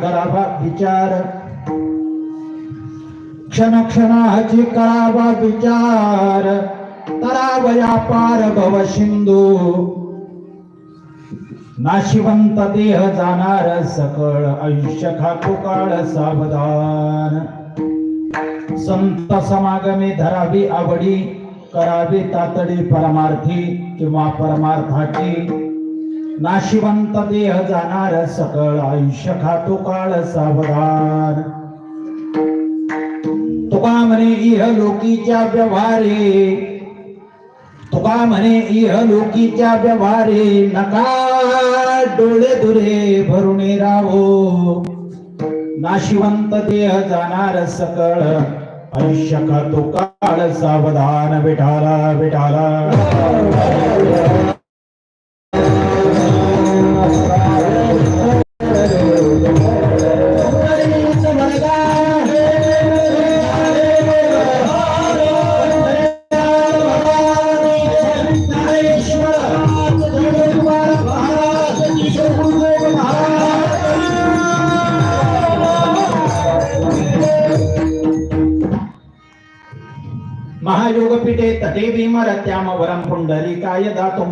करावा विचार क्षणक्षणाची करावा विचार. तरावया पार भव सिंधू. नाशिवंत देह जाणार सकळ आयुष्य खातो काळ सावधान. संत समागमे धरावी आवडी करावी तातडी परमार्थी किंवा परमार्थाची. नाशिवंत देह जाणार सकळ आयुष्य खातो काळ सावधान. तुका म्हणे इह लोकीच्या व्यवहारे तुका म्हणे इह लोकीच्या व्यवहारे नका डोळे दुरे भरून राहो. नाशिवंत देह जाणार सकळ आयुष्य खातो काळ सावधान विठाला विठाला. महायोगपीठे तटे भीमरत्याम वरम पुंडलिकाय दातु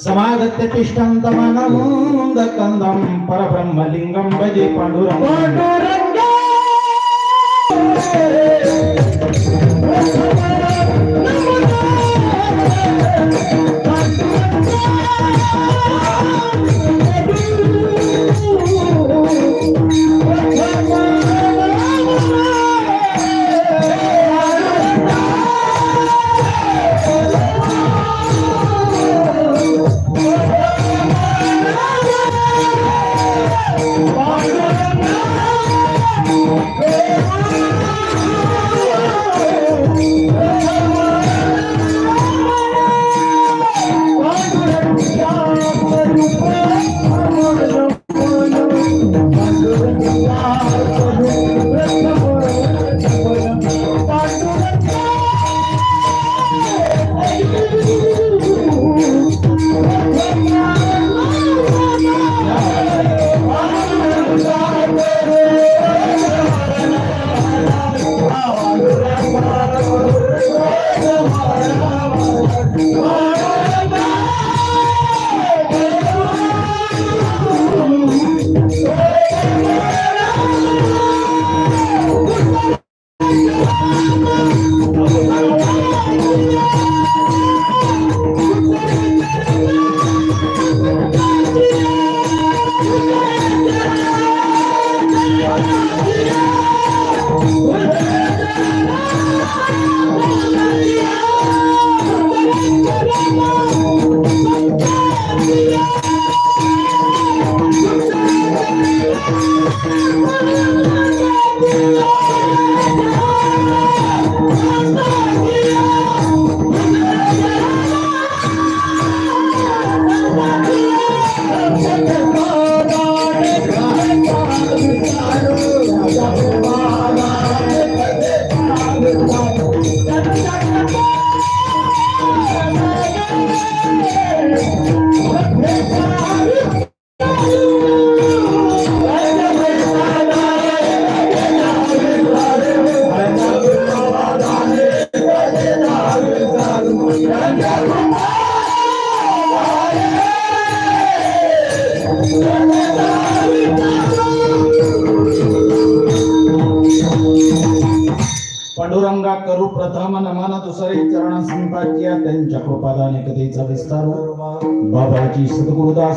സമാഗത്യ തിഷ്ടന്ത പരബ്രഹ്മലിംഗം ഭജി പണ്ഡുരം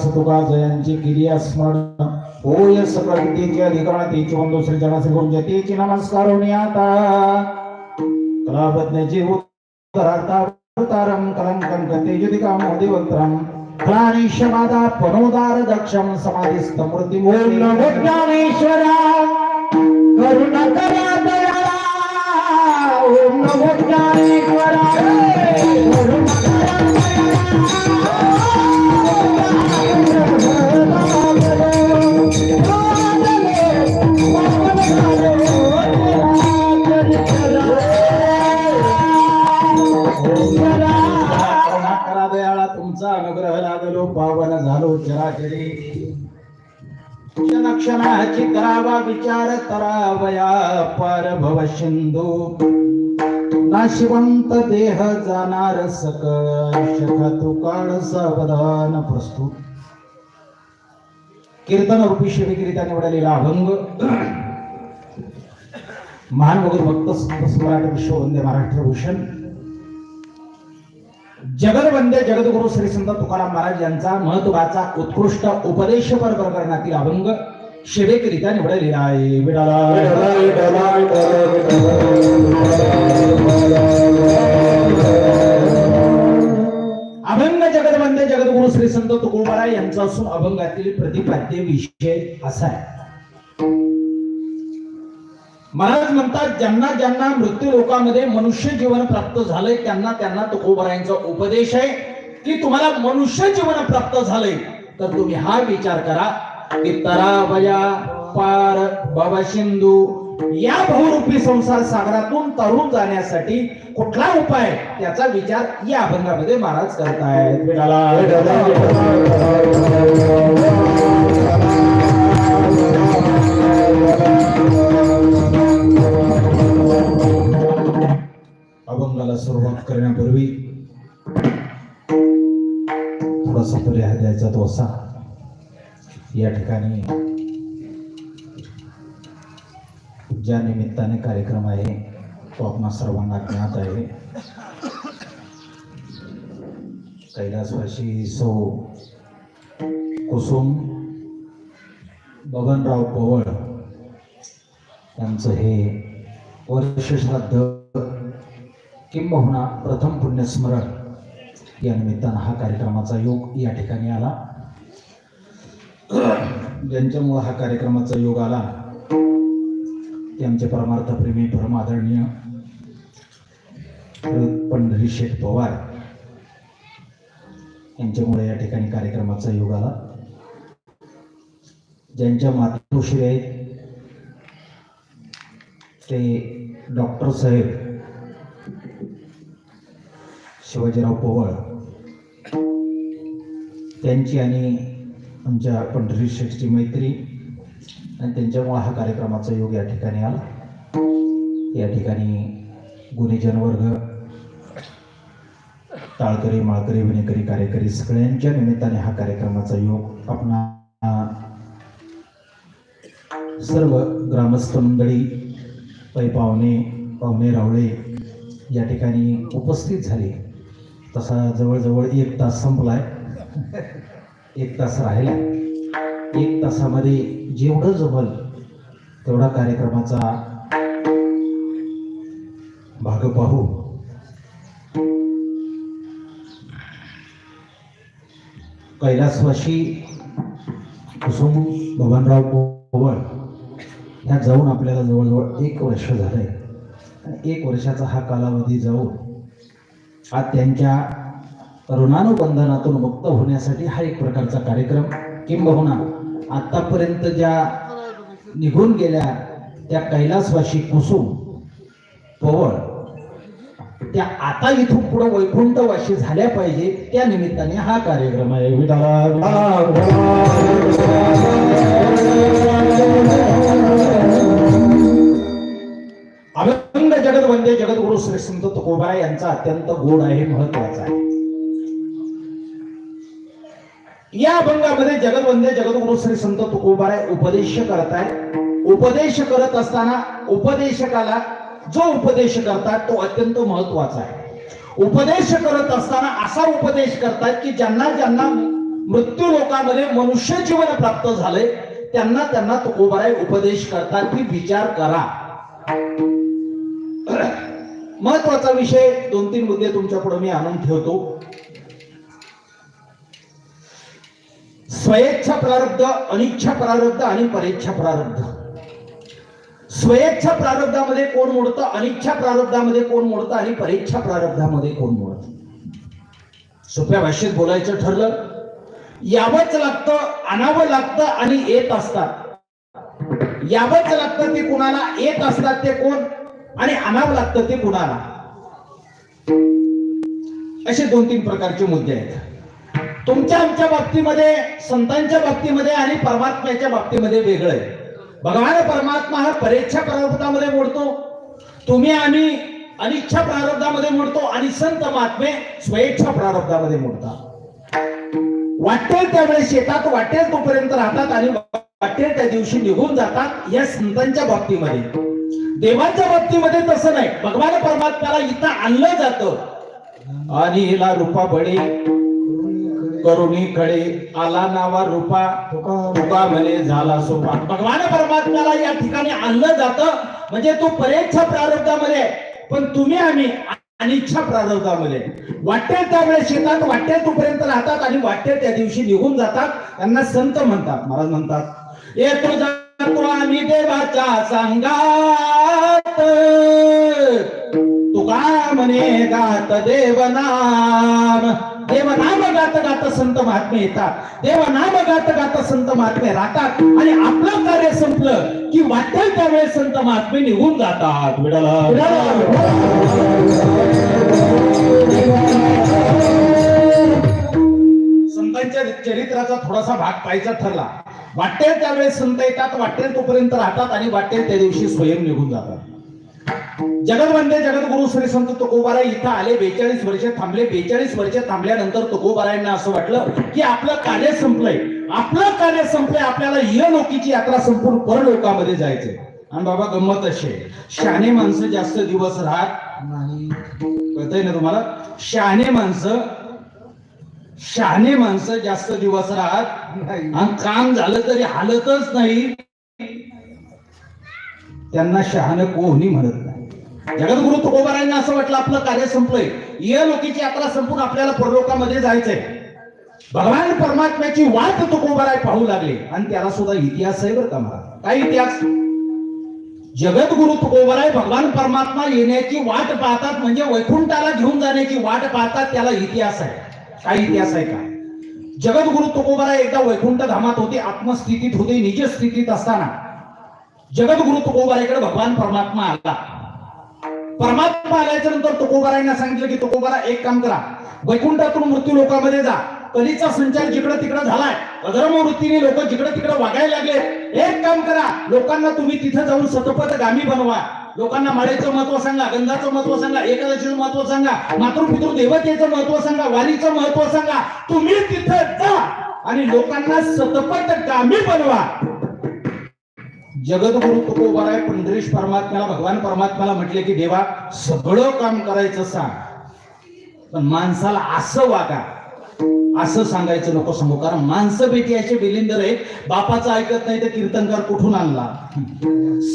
सद्गुरुदास तुका जयांची क्रिया हो, स्मरण होय सकळ विद्येची अधिकरण तेची वंदो श्री जनासे गुरुजय तेची नमस्कार आता. कलाबज्ञाची उत्तरार्था अवतारम कलंकं गतेजुति कामोदिवक्त्रम प्राणेशमादा पनोदार दक्षम समाधिस्थ मूर्ती ओम नमो ज्ञानेश्वरा. करुणा करा दयाळा ओम नमो ज्ञानेश्वरा. करुणा करा झालो चराचरी क्षणाची करावा विचार करावया पार भव सिंधू नाशिवंत देह जाणार सकळ सावधान प्रस्तुत. कीर्तन रूपी शिवगिरीता निवडलेला अभंग. महान भगत भक्त स्मराट विश्ववंदे महाराष्ट्र भूषण. जगदवंदे जगद्गुरु श्री संत तुकाराम महाराज यांचा महत्त्वाचा उत्कृष्ट उपदेशपर प्रकरणातील अभंग शिवेकरिता निवडलेला आहे. विडाला. अभंग जगदवंदे जगद्गुरु श्री संत तुकोबारा यांचा असून अभंगातील प्रतिपाद्य विषय असा आहे. महाराज म्हणतात ज्यांना ज्यांना मृत्यू लोकांमध्ये मनुष्य जीवन प्राप्त झालंय त्यांना त्यांना तुकोबरायांचा उपदेश आहे की तुम्हाला मनुष्य जीवन प्राप्त झालंय तर तुम्ही हा विचार करा की तरावया पार बाबा सिंधू. या बहुरूपी संसार सागरातून तरुण जाण्यासाठी कुठला उपाय त्याचा विचार या अभंगामध्ये महाराज करतायत. विठाला सुरुवात करण्यापूर्वी थोडासा पर्याय द्यायचा तो असा. या ठिकाणी ज्या निमित्ताने कार्यक्रम आहे. तो आपणा सर्वांना ज्ञात आहे. कैलासवाशी सौ कुसुम बबनराव पवळ यांचं हे वर्ष श्राद्ध किंबहुना प्रथम पुण्यस्मरण या निमित्तानं हा कार्यक्रमाचा योग या ठिकाणी आला. ज्यांच्यामुळं हा कार्यक्रमाचा योग आला ते आमचे परमार्थ प्रेमी आदरणीय पंढरी शेठ पवार यांच्यामुळे या ठिकाणी कार्यक्रमाचा योग आला. ज्यांच्या मातोश्री आहेत ते डॉक्टर साहेब शिवाजीराव पोवाळ. त्यांची आणि आमच्या पंढरी शेठची मैत्री आणि त्यांच्यामुळे हा कार्यक्रमाचा योग या ठिकाणी आला. या ठिकाणी गुन्हेजन वर्ग टाळकरी माळकरी विणेकरी कार्यकरी सगळ्यांच्या निमित्ताने हा कार्यक्रमाचा योग आपणा सर्व ग्रामस्थ मंडळी पै पाहुणे पाहुणे रावळे या ठिकाणी उपस्थित झाले. तसा जवळजवळ एक तास संपलाय. एक तास राहिला. एक तासामध्ये जेवढं जमल तेवढा कार्यक्रमाचा भाग पाहू. कैलासवाशी कुसुम बबनराव पोवळ ह्या जाऊन आपल्याला जवळजवळ एक वर्ष झालंय. आणि एक वर्षाचा हा कालावधी जाऊन हा त्यांच्या ऋणानुबंधनातून मुक्त होण्यासाठी हा एक प्रकारचा कार्यक्रम किंबहुना आतापर्यंत ज्या निघून गेल्या त्या कैलासवाशी कुसुम पवळ त्या आता इथून पुढे वैकुंठवाशी झाल्या पाहिजे त्या निमित्ताने हा कार्यक्रम आहे. अभंग जगत वंदे जगद्गुरु श्री संत तुकोबा यांचा अत्यंत गोड आहे महत्त्वाचा आहे. या अभंगामध्ये जगदवंदे जगद्गुरु श्री संत तुकोबाय उपदेश करताय उपदेश करत असताना उपदेशकाला जो उपदेश करतात तो अत्यंत महत्त्वाचा आहे. उपदेश करत असताना असा उपदेश करतात की ज्यांना ज्यांना मृत्यू लोकांमध्ये मनुष्य जीवन प्राप्त झाले त्यांना त्यांना तुकोबाराय उपदेश करतात. की विचार करा. महत्त्वाचा विषय दोन तीन मुद्दे तुमच्यापुढे मी आणून ठेवतो. स्वयेच्छा प्रारब्ध अनिच्छा प्रारब्ध आणि परेच्छा प्रारब्ध. स्वयेच्छा प्रारब्धामध्ये कोण मोडतं? अनिच्छा प्रारब्धामध्ये कोण मोडतं? आणि परेच्छा प्रारब्धामध्ये कोण मोडतं? सोप्या भाषेत बोलायचं ठरलं. यावंच लागतं आणावं लागतं आणि येत असतात. यावंच लागतं ते कुणाला येत असतात ते कोण? आणि आणावं लागतं ते कुणाला? असे दोन तीन प्रकारचे मुद्दे आहेत. तुमच्या आमच्या बाबतीमध्ये संतांच्या बाबतीमध्ये आणि परमात्म्याच्या बाबतीमध्ये वेगळं आहे. भगवान परमात्मा हा परेच्छा प्रारब्धामध्ये मोडतो. तुम्ही आम्ही अनिच्छा प्रारब्धामध्ये मोडतो आणि संत महात्मे स्वेच्छा प्रारब्धामध्ये मोडतात. वाटेल त्यावेळेस शेतात वाटेल तोपर्यंत राहतात आणि वाटेल त्या दिवशी निघून जातात या संतांच्या बाबतीमध्ये. देवाच्या बाबतीमध्ये तसं नाही. भगवान परमात्म्याला इथं आणलं जात. आणि हिला रूपा बळे करुणी कळे आला नावा रूपा तुका म्हणे झाला सोपा. भगवान परमात्म्याला या ठिकाणी आणलं जात. म्हणजे तो परेच्छा प्रारब्धामध्ये आहे. पण तुम्ही आम्ही अनिच्छा प्रारब्धामध्ये वाटेल त्यामुळे शेतात वाट्या तोपर्यंत राहतात आणि वाट्या त्या दिवशी निघून जातात. त्यांना संत म्हणतात. महाराज म्हणतात येतो जातो आम्ही देवाच्या सांगात तुका म्हणे गात देवनाम. देवनाम गात गात संत महात्मे येतात. देवनाम गात गात संत महात्मे राहतात. आणि आपलं कार्य संपलं की वाटेल त्यावेळेस संत महात्मे निघून जातात. विडाला संतांच्या चरित्राचा थोडासा भाग पाहायचा ठरला. वाटेल त्यावेळेस संत येतात वाटेल तोपर्यंत राहतात आणि वाटेल त्या दिवशी स्वयं निघून जातात. जगदवंदे जगद्गुरु श्री संत तुकोबाराय इथं आले बेचाळीस वर्ष थांबले. बेचाळीस वर्ष थांबल्यानंतर तुकोबारायांना असं वाटलं की आपलं कार्य संपलंय. आपलं कार्य संपलंय आपल्याला इहलोकीची यात्रा संपून परलोकामध्ये जायचंय. आणि बाबा गंमत अशी आहे. शहाणे माणसं जास्त दिवस राहत नाही. कळतय ना तुम्हाला? शहाणे माणसं शहाणे माणसं जास्त दिवस राहत नाही. आणि काम झालं तरी हालतच नाही. त्यांना शहाण कोणी म्हणत नाही. जगद्गुरु तुकोबारायांना असं वाटलं आपलं कार्य संपलंय. या लोकीची यात्रा संपून आपल्याला परलोकामध्ये जायचंय. भगवान परमात्म्याची वाट तुकोबाराय पाहू लागले. आणि त्याला सुद्धा इतिहास आहे बरं का मला काय इतिहास? जगद्गुरु तुकोबाराय भगवान परमात्मा येण्याची वाट पाहतात म्हणजे वैकुंठाला घेऊन जाण्याची वाट पाहतात त्याला इतिहास आहे. काय इतिहास आहे का? जगद्गुरु तुकोबारा एकदा वैकुंठ धामात होते आत्मस्थितीत होते निज स्थितीत असताना. जगद्गुरु तुकोबारायकडे भगवान परमात्मा आला. परमात्मा आल्याच्यानंतर तुकोबारायांना सांगितलं की तुकोबारा एक काम करा. वैकुंठातून मृत्यू लोकांमध्ये जा. कलीचा संचार जिकडं तिकडं झालाय अधर्म वृत्तीने लोक जिकडं तिकडं वागायला लागले एक काम करा. लोकांना तुम्ही तिथं जाऊन सतपथ गामी बनवा. लोकांना माळेचं महत्त्व सांगा गंधाचं महत्त्व सांगा एकादशीचं महत्त्व सांगा मातृपितृ देवतेचं महत्त्व सांगा वारीचं महत्त्व सांगा. तुम्ही तिथं जा आणि लोकांना सतपथ कामी बनवा. जगद्गुरु तुकोबाराय पंढरीश परमात्म्याला भगवान परमात्म्याला म्हटले की देवा सगळं काम करायचं सांग. पण माणसाला असं वागा. असं सांगायचं नको सांगू कारण माणसं बेटी असे बिलिंदर आहेत बापाचं ऐकत नाही तर कीर्तनकार कुठून आणला?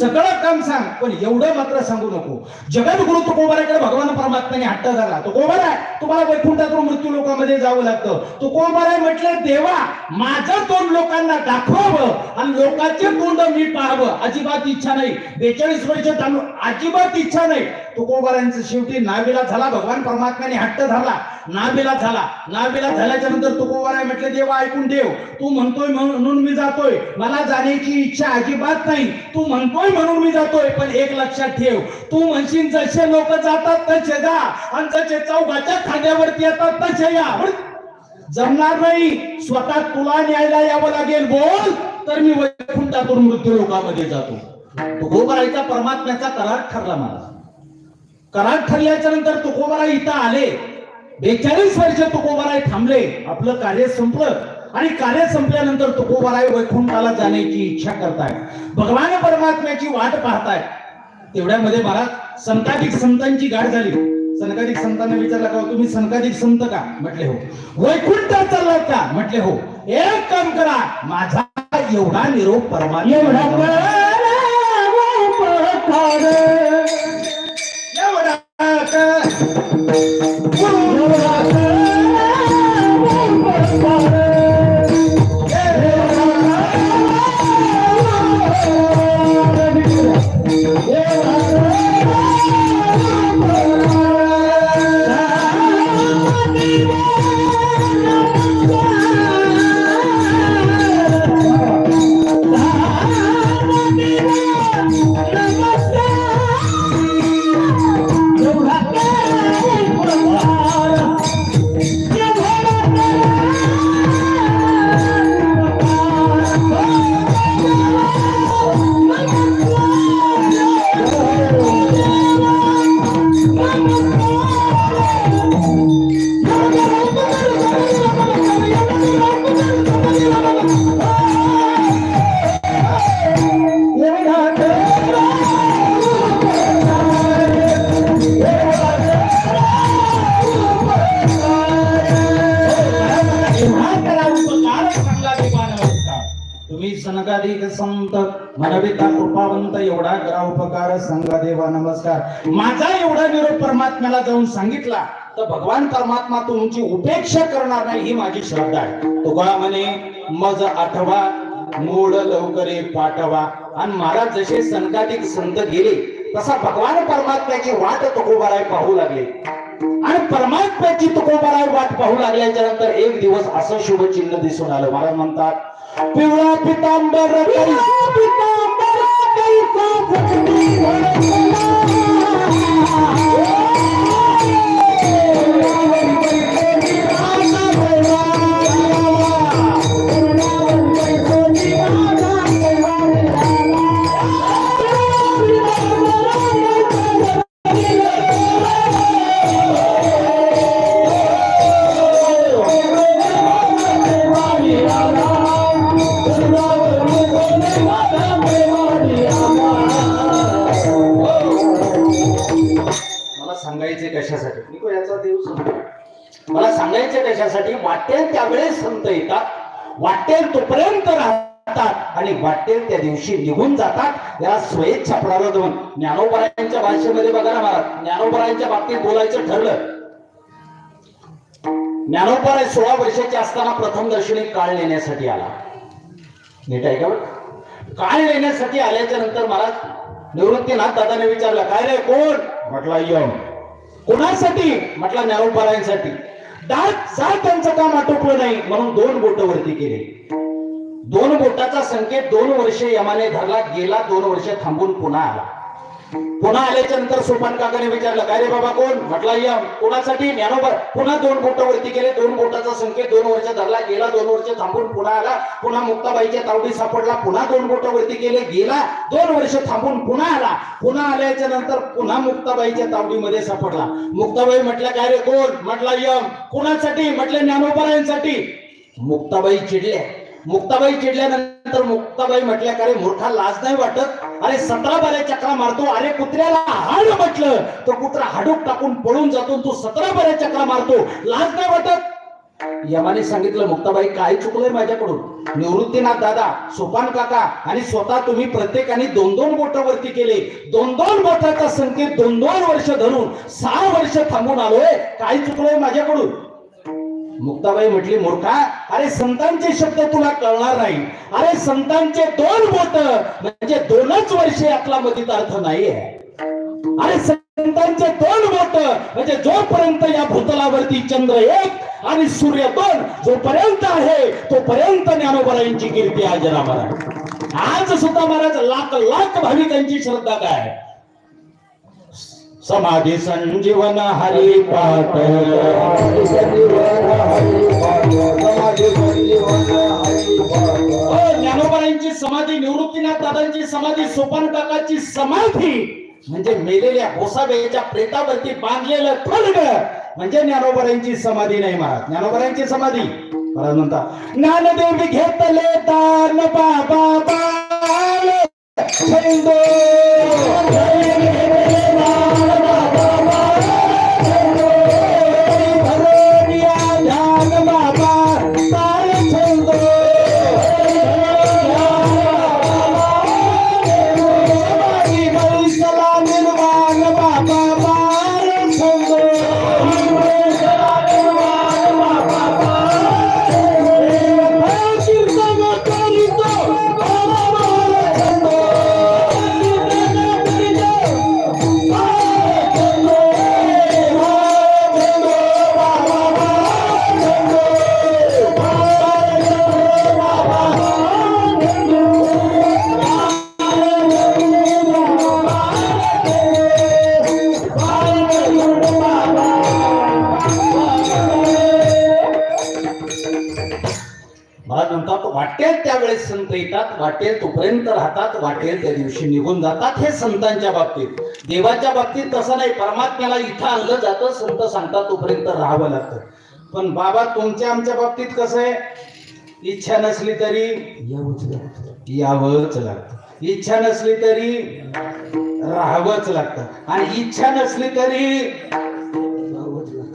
सगळं काम सांग पण एवढं मात्र सांगू नको. जगद्गुरु तुकोबाराकडे भगवान परमात्म्याने हट्ट धरला. तुकोबाराय तुम्हाला वैकुंठातून मृत्यू लोकांमध्ये जावं लागतं. तुकोबाराय म्हटलं देवा माझं तोंड लोकांना दाखवावं आणि लोकांचे तोंड मी पाहावं. अजिबात इच्छा नाही. बेचाळीस वर्ष चालू अजिबात इच्छा नाही. तुकोबारांचं शेवटी नावेला झाला भगवान परमात्म्याने हट्ट धरला. नावेला झाला. नावेला झाल्याच्या नंतर तुकोबाराय म्हटलं देवा ऐकून देव तू म्हणतोय म्हणून मी जातोय. मला जाण्याची इच्छा अजिबात नाही. तू म्हणतोय म्हणून मी जातोय पण एक लक्षात ठेव. तू म्हणशील जसे लोक जातात तसे जा. आणि जसे चौघाच्या खांद्यावरती येतात तसे या. जमणार नाही. स्वतः तुला न्यायला यावं लागेल बोल. तर मी वैकुंठातून मृत्यू लोकांमध्ये जातो. तुकोबारायचा परमात्म्याचा करार ठरला मला करार ठरल्याच्या नंतर तुकोबाराय इथं आले. बेचाळीस वर्ष तुकोबाराय थांबले. आपलं कार्य संपलं. आणि कार्य संपल्यानंतर तुकोबाराय वैकुंठाला जाण्याची इच्छा करताय भगवान परमात्म्याची वाट पाहताय तेवढ्यामध्ये मला संताधिक संतांची गाठ झाली. सनकाधिक संतांना विचारला का तुम्ही सनकाधिक संत का? म्हटले हो. वैकुंठात चाललात का? म्हटले हो. एक काम करा. माझा एवढा निरोप परमात्मा एवढा मनविता कृपावंत एवढा करा उपकार सांगा देवा नमस्कार. माझा एवढा निरोप परमात्म्याला जाऊन सांगितला तर भगवान परमात्मा तुमची उपेक्षा करणार नाही ही माझी श्रद्धा आहे. तुका म्हणे मज आठवा मूळ लवकरे पाठवा. आणि महाराज जसे सनकाधिक संत गेले तसा भगवान परमात्म्याची वाट तुकोबाराय पाहू लागले. आणि परमात्म्याची तुकोबाराय वाट पाहू लागल्याच्या नंतर एक दिवस असं शुभ चिन्ह दिसून आलं. महाराज म्हणतात पिवळा पितांबर पितांबर वाटेल तोपर्यंत राहतात. आणि वाटेल त्या दिवशी निघून जातात. याला स्वेच्छा प्रारब्धवन ज्ञानोबरायांच्या भाषेमध्ये बघा ना महाराज. ज्ञानोबरायांच्या बाबतीत बोलायचं ठरलं. ज्ञानोपराय सोळा वर्षाचे असताना प्रथम दर्शनी काळ नेण्यासाठी आला. नीट आहे का काळ नेण्यासाठी आल्याच्यानंतर महाराज निवृत्तीनाथ दादाने विचारलं काय रे कोण? म्हटला यम. कोणासाठी? म्हटला ज्ञानोपरायांसाठी त्यांचं काम आटोपलं नाही. म्हणून दोन बोट वरती केले. दोन बोटाचा संकेत दोन वर्षे यमाने धरला. गेला दोन वर्ष थांबून पुन्हा आला. पुन्हा आल्याच्यानंतर सोपान काकाने विचारलं काय रे बाबा कोण? म्हटला यम कोणासाठी? ज्ञानोबर पुन्हा दोन बोटावरती गेले केले. दोन बोटाचा संकेत दोन वर्ष धरला गेला दोन वर्ष थांबून पुन्हा आला. पुन्हा मुक्ताबाईच्या तावडी सापडला. पुन्हा दोन बोट वरती केले गेला. दोन वर्ष थांबून पुन्हा आला. पुन्हा आल्याच्यानंतर पुन्हा मुक्ताबाईच्या तावडीमध्ये सापडला. मुक्ताबाई म्हटलं काय रे कोण? म्हटला यम. कोणासाठी? म्हटलं ज्ञानोबरायांसाठी मुक्ताबाई चिडल्या. मुक्ताबाई चिडल्यानंतर मुक्ताबाई म्हटल्या का रे मूर्खा लाज नाही वाटत? अरे सतरा बऱ्या चक्रा मारतो. अरे कुत्र्याला हाड म्हटलं. तर कुत्रा हाडूक टाकून पळून जातो तू सतरा बऱ्या चक्रा मारतो. लाज नाही वाटत? यमाने सांगितलं मुक्ताबाई काय चुकलंय माझ्याकडून. निवृत्तीनाथ दादा सोपान काका आणि स्वतः तुम्ही प्रत्येकाने दोन दोन बोट वरती केले. दोन दोन बोटाचा संकेत दोन दोन वर्ष धरून सहा वर्ष थांबून आलोय. काय चुकलंय माझ्याकडून. मुक्ताबाई म्हटली मोठा अरे संतांचे शब्द तुला कळणार नाही. अरे संतांचे दोन बोट म्हणजे दोनच वर्षे यातला मधीत अर्थ नाहीये. अरे संतांचे दोन बोट म्हणजे जोपर्यंत या भूतलावरती चंद्र एक आणि सूर्य दोन जोपर्यंत आहे तोपर्यंत ज्ञानोबरायांची कीर्ती आज महाराज आज सुद्धा महाराज लाख लाख भाविकांची श्रद्धा काय? समाधी संजीवन हरी पाठ हो, ज्ञानोबाईंची समाधी निवृत्तीनाथ दादांची समाधी सोपान काकाची समाधी म्हणजे मेलेल्या गोसाव्याच्या प्रेतावरती बांधलेलं खडग म्हणजे ज्ञानोबारांची समाधी नाही महाराज. ज्ञानोबारांची समाधी. महाराज म्हणता ज्ञानदेवी घेतले दान बाबा वाटेल त्या दिवशी निघून जातात हे संतांच्या बाबतीत. देवाच्या बाबतीत तसं नाही परमात्म्याला इथं आणलं जातं संत सांगतात तोपर्यंत राहावं लागतं. पण बाबा तुमच्या आमच्या बाबतीत कसं आहे? इच्छा नसली तरी यावंच लागतं. इच्छा नसली तरी राहावंच लागतं. आणि इच्छा नसली तरी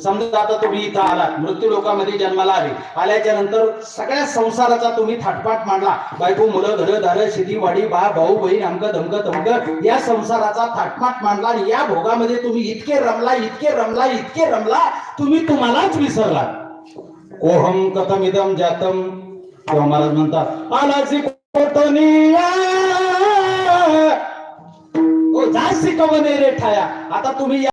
समजा आता तुम्ही इथं आलात मृत्यू लोकांमध्ये जन्माला आले आल्याच्यानंतर सगळ्या संसाराचा तुम्ही थाटपाट मांडला. बायको मुलं घर दार शेती वाडी बा भाऊ बहीण अमक धमक धमक या संसाराचा थाटपाट मांडला आणि या भोगामध्ये तुम्ही इतके रमला इतके रमला इतके रमला तुम्ही तुम्हालाच विसरला कोहम कथमिदम जातम तेव्हा महाराज म्हणतात आलाची कोटनिया ओ कवने रे ठाया. आता तुम्ही